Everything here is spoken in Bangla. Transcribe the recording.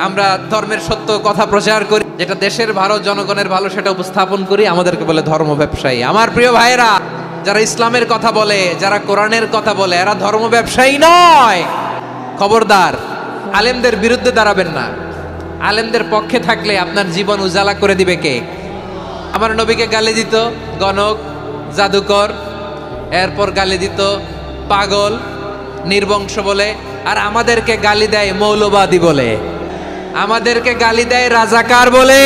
আমরা ধর্মের সত্য কথা প্রচার করি, যেটা দেশের ভালো, জনগণের ভালো, সেটা উপস্থাপন করি, আমাদেরকে বলে ধর্ম ব্যবসায়ী। আমার প্রিয় ভাইরা যারা ইসলামের কথা বলে, যারা কোরআনের কথা বলে, এরা ধর্ম ব্যবসায়ী নয়। খবরদার, আলেমদের বিরুদ্ধে দাঁড়াবেন না। আলেমদের পক্ষে থাকলে আপনার জীবন উজালা করে দিবে কে? আমার নবীকে গালি দিত গণক, জাদুকর, এরপর গালি দিত পাগল, নির্বংশ বলে, আর আমাদেরকে গালি দেয় মৌলবাদী বলে। আমাদেরকে গালি দেয় রাজাকার বলে।